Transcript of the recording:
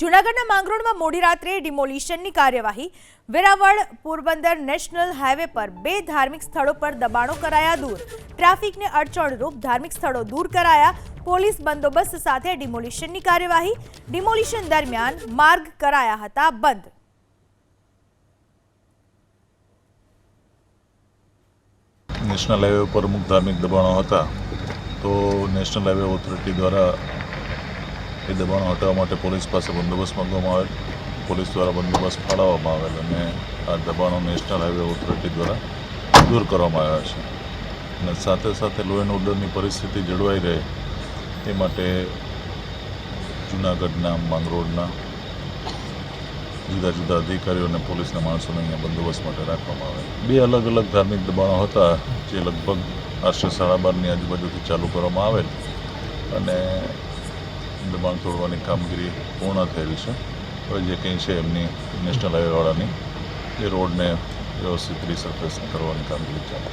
જૂનાગઢના માંગરોળમાં મોડી રાત્રે ડિમોલિશનની કાર્યવાહી. વેરાવળ પોરબંદર નેશનલ હાઈવે પર બે ધાર્મિક સ્થળો પર દબાણો કરાયા દૂર. ટ્રાફિકને અડચણરૂપ ધાર્મિક સ્થળો દૂર કરાયા. પોલીસ બંદોબસ્ત સાથે ડિમોલિશનની કાર્યવાહી. ડિમોલિશન દરમિયાન માર્ગ કરાયા હતા બંધ. નેશનલ હાઈવે પર અમુક ધાર્મિક દબાણો હતા. તો નેશનલ હાઈવે ઓથોરિટી દ્વારા એ દબાણો હટાવવા માટે પોલીસ પાસે બંદોબસ્ત માંગવામાં આવેલ. પોલીસ દ્વારા બંદોબસ્ત ફાળવવામાં આવેલ અને આ દબાણો નેશનલ હાઈવે ઓથોરિટી દ્વારા દૂર કરવામાં આવ્યા છે. અને સાથે સાથે લો એન્ડ ઓર્ડરની પરિસ્થિતિ જળવાઈ રહે એ માટે જૂનાગઢના માંગરોળના જુદા જુદા અધિકારીઓ અને પોલીસના માણસોને અહીંયા બંદોબસ્ત માટે રાખવામાં આવે બે અલગ અલગ ધાર્મિક દબાણો હતા જે લગભગ આશરે સાડા બારની આજુબાજુથી ચાલુ કરવામાં આવેલ. અને દબાણ તોડવાની કામગીરી પૂર્ણ થયેલી છે. હવે જે કંઈ છે એમની નેશનલ હાઈવેવાળાની એ રોડને વ્યવસ્થિત રીસર્ફેસ કરવાની કામગીરી ચાલે.